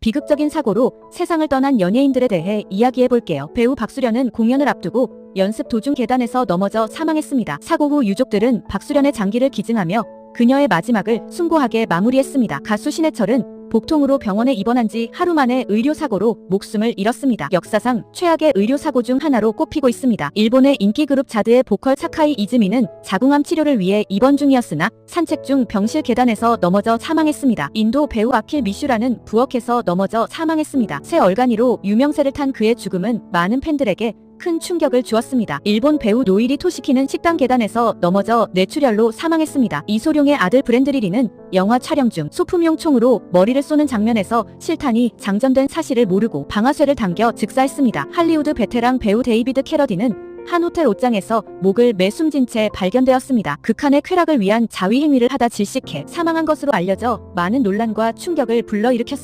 비극적인 사고로 세상을 떠난 연예인들에 대해 이야기해 볼게요. 배우 박수련은 공연을 앞두고 연습 도중 계단에서 넘어져 사망했습니다. 사고 후 유족들은 박수련의 장기를 기증하며 그녀의 마지막을 숭고하게 마무리했습니다. 가수 신해철은 복통으로 병원에 입원한 지 하루 만에 의료사고로 목숨을 잃었습니다. 역사상 최악의 의료사고 중 하나로 꼽히고 있습니다. 일본의 인기그룹 자드의 보컬 사카이 이즈미는 자궁암 치료를 위해 입원 중이었으나 산책 중 병실 계단에서 넘어져 사망했습니다. 인도 배우 아킬 미슈라는 부엌에서 넘어져 사망했습니다. 새 얼간이로 유명세를 탄 그의 죽음은 많은 팬들에게 큰 충격을 주었습니다. 일본 배우 노이리 토시키는 식당 계단에서 넘어져 뇌출혈로 사망했습니다. 이소룡의 아들 브랜드리리는 영화 촬영 중 소품용 총으로 머리를 쏘는 장면에서 실탄이 장전된 사실을 모르고 방아쇠를 당겨 즉사했습니다. 할리우드 베테랑 배우 데이비드 캐러디는 한 호텔 옷장에서 목을 매숨진 채 발견되었습니다. 극한의 쾌락을 위한 자위 행위를 하다 질식해 사망한 것으로 알려져 많은 논란과 충격을 불러일으켰습니다.